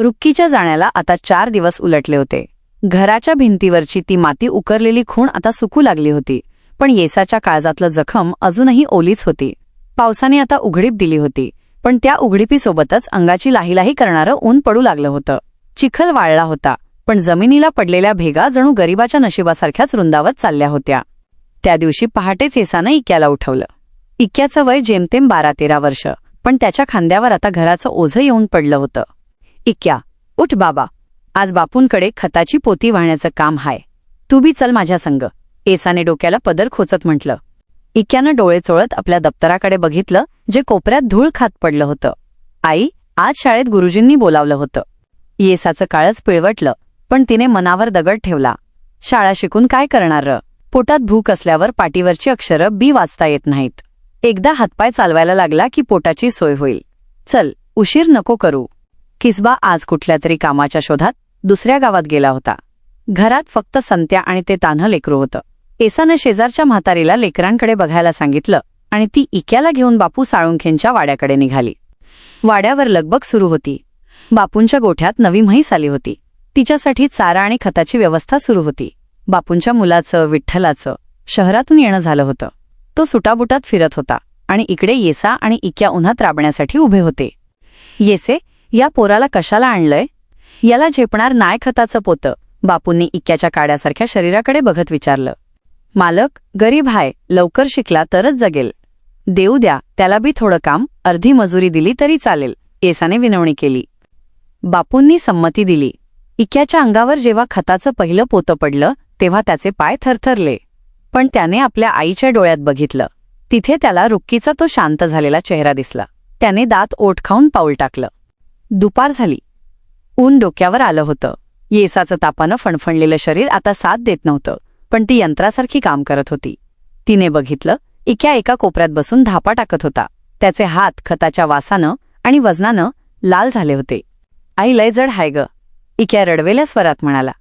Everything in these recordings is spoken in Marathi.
रुक्कीच्या जाण्याला आता चार दिवस उलटले होते. घराच्या भिंतीवरची ती माती उकरलेली खूण आता सुकू लागली होती पण येसाच्या काळजातलं जखम अजूनही ओलीच होती. पावसाने आता उघडीप दिली होती पण त्या उघडीपीसोबतच अंगाची लाहीलाही करणारं ऊन पडू लागलं होतं. चिखल वाळला होता पण जमिनीला पडलेल्या भेगा जणू गरिबाच्या नशिबासारख्याच रुंदावत चालल्या होत्या. त्या दिवशी पहाटेच येसानं इक्याला उठवलं. इक्याचं वय जेमतेम बारा तेरा वर्ष पण त्याच्या खांद्यावर आता घराचं ओझं येऊन पडलं होतं. इक्या. उठ बाबा. आज बापूंकडे खताची पोती वाहण्याचं काम हाय. तू बी चल माझ्या संग. एसाने डोक्याला पदर खोचत म्हटलं. इक्यानं डोळे चोळत आपल्या दप्तराकडे बघितलं जे कोपऱ्यात धूळ खात पडलं होतं. आई आज शाळेत गुरुजींनी बोलावलं होतं. येसाचं काळच पिळवटलं पण तिने मनावर दगड ठेवला. शाळा शिकून काय करणार र? पोटात भूक असल्यावर पाटीवरची अक्षरं बी वाचता येत नाहीत. एकदा हातपाय चालवायला लागला की पोटाची सोय होईल. चल उशीर नको करू. किसबा आज कुठल्या तरी कामाच्या शोधात दुसऱ्या गावात गेला होता. घरात फक्त संत्या आणि ते तान्ह लेकरू होतं. एसानं शेजारच्या म्हातारीला लेकरांकडे बघायला सांगितलं आणि ती इक्याला घेऊन बापू साळुंखेंच्या वाड्याकडे निघाली. वाड्यावर लगबग सुरू होती. बापूंच्या गोठ्यात नवी म्हैस आली होती. तिच्यासाठी चारा आणि खताची व्यवस्था सुरू होती. बापूंच्या मुलाचं विठ्ठलाचं शहरातून येणं झालं होतं. तो सुटाबुटात फिरत होता आणि इकडे येसा आणि इक्या उन्हात राबण्यासाठी उभे होते. येसे या पोराला कशाला आणलंय? याला झेपणार नाय खताचं पोतं. बापूंनी इक्याच्या काड्यासारख्या शरीराकडे बघत विचारलं. मालक गरीब हाय लवकर शिकला तरच जगेल. देऊ द्या त्याला बी थोडं काम अर्धी मजुरी दिली तरी चालेल येसाने विनवणी केली. बापूंनी संमती दिली. इक्याच्या अंगावर जेव्हा खताचं पहिलं पोतं पडलं तेव्हा त्याचे पाय थरथरले. पण त्याने आपल्या आईच्या डोळ्यात बघितलं. तिथे त्याला रुक्कीचा तो शांत झालेला चेहरा दिसला. त्याने दात ओठ खाऊन पाऊल टाकलं. दुपार झाली. ऊन डोक्यावर आलं होतं. येसाचं तापानं फणफणलेलं शरीर आता साथ देत नव्हतं पण ती यंत्रासारखी काम करत होती. तिने बघितलं इक्या एका कोपऱ्यात बसून धापा टाकत होता. त्याचे हात खताच्या वासानं आणि वजनानं लाल झाले होते. आई लय जड हाय ग इक्या रडवेल्या स्वरात म्हणाला.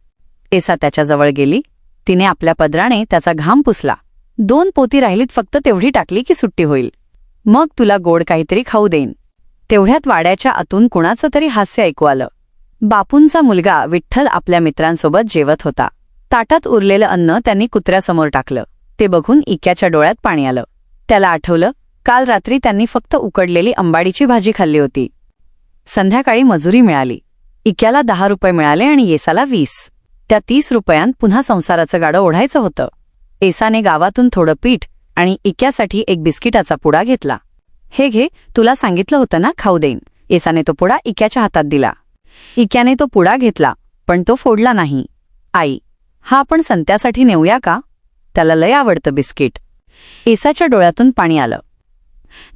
एसा त्याच्याजवळ गेली. तिने आपल्या पदराने त्याचा घाम पुसला. दोन पोती राहिलीत फक्त तेवढी टाकली की सुट्टी होईल. मग तुला गोड काहीतरी खाऊ देईन. तेवढ्यात वाड्याच्या आतून कुणाचं तरी हास्य ऐकू आलं. बापूंचा मुलगा विठ्ठल आपल्या मित्रांसोबत जेवत होता. ताटात उरलेलं अन्न त्यांनी कुत्र्यासमोर टाकलं. ते बघून इक्याच्या डोळ्यात पाणी आलं. त्याला आठवलं काल रात्री त्यांनी फक्त उकडलेली अंबाडीची भाजी खाल्ली होती. संध्याकाळी मजुरी मिळाली. इक्याला दहा रुपये मिळाले आणि येसाला वीस. त्या तीस रुपयांत पुन्हा संसाराचं गाडं ओढायचं होतं. एसाने गावातून थोडं पीठ आणि इक्यासाठी एक बिस्किटाचा पुडा घेतला. हे घे तुला सांगितलं होतं ना खाऊ देईन. येसाने तो पुडा इक्याच्या हातात दिला. इक्याने तो पुडा घेतला पण तो फोडला नाही. आई हा आपण संत्यासाठी नेऊया का? त्याला लय आवडतं बिस्किट. एसाच्या डोळ्यातून पाणी आलं.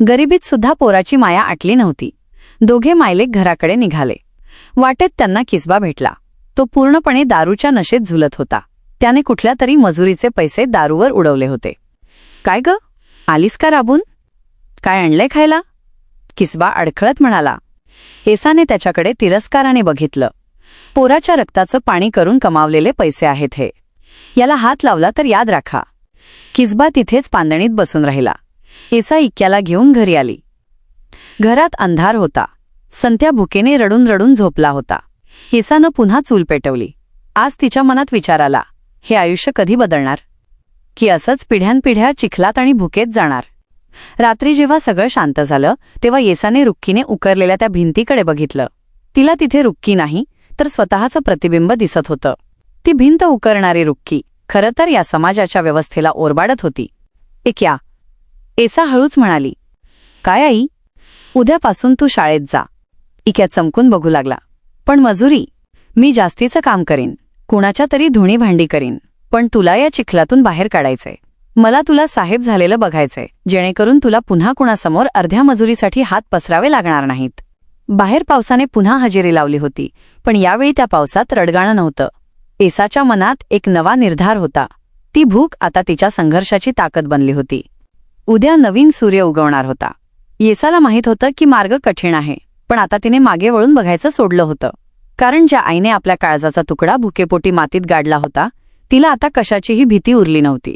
गरिबीत सुद्धा पोराची माया आटली नव्हती. दोघे मायलेक घराकडे निघाले. वाटेत त्यांना किसबा भेटला. तो पूर्णपणे दारूच्या नशेत झुलत होता. त्याने कुठल्या तरी मजुरीचे पैसे दारूवर उडवले होते. काय ग? आलीस का राबून? काय आणलंय खायला? किसबा अडखळत म्हणाला. हेसाने त्याच्याकडे तिरस्काराने बघितलं. पोराच्या रक्ताचं पाणी करून कमावलेले पैसे आहेत हे. याला हात लावला तर याद राखा. किसबा तिथेच पांदणीत बसून राहिला. हेसा इक्याला घेऊन घरी आली. घरात अंधार होता. संत्या भुकेने रडून रडून झोपला होता. हेसानं पुन्हा चूल पेटवली. आज तिच्या मनात विचार आला. हे आयुष्य कधी बदलणार? की असंच पिढ्यानपिढ्या चिखलात आणि भुकेत जाणार? रात्री जेव्हा सगळं शांत झालं तेव्हा येसाने रुक्कीने उकरलेल्या त्या भिंतीकडे बघितलं. तिला तिथे रुक्की नाही तर स्वतःचं प्रतिबिंब दिसत होतं. ती भिंत उकरणारी रुक्की खरं तर या समाजाच्या व्यवस्थेला ओरबाडत होती. एक्या एसा हळूच म्हणाली काय आई? उद्यापासून तू शाळेत जा. इक्या चमकून बघू लागला. पण मजुरी मी जास्तीचं काम करीन. कुणाच्या तरी धुणी भांडी करीन. पण तुला या चिखलातून बाहेर काढायचंय. मला तुला साहेब झालेलं बघायचंय. जेणेकरून तुला पुन्हा कुणासमोर अर्ध्या मजुरीसाठी हात पसरावे लागणार नाहीत. बाहेर पावसाने पुन्हा हजेरी लावली होती पण यावेळी त्या पावसात रडगाणं नव्हतं. एसाच्या मनात एक नवा निर्धार होता. ती भूक आता तिच्या संघर्षाची ताकद बनली होती. उद्या नवीन सूर्य उगवणार होता. येसाला माहीत होतं की मार्ग कठीण आहे पण आता तिने मागे वळून बघायचं सोडलं होतं. कारण ज्या आईने आपल्या काळजाचा तुकडा भुकेपोटी मातीत गाडला होता तिला आता कशाचीही भीती उरली नव्हती.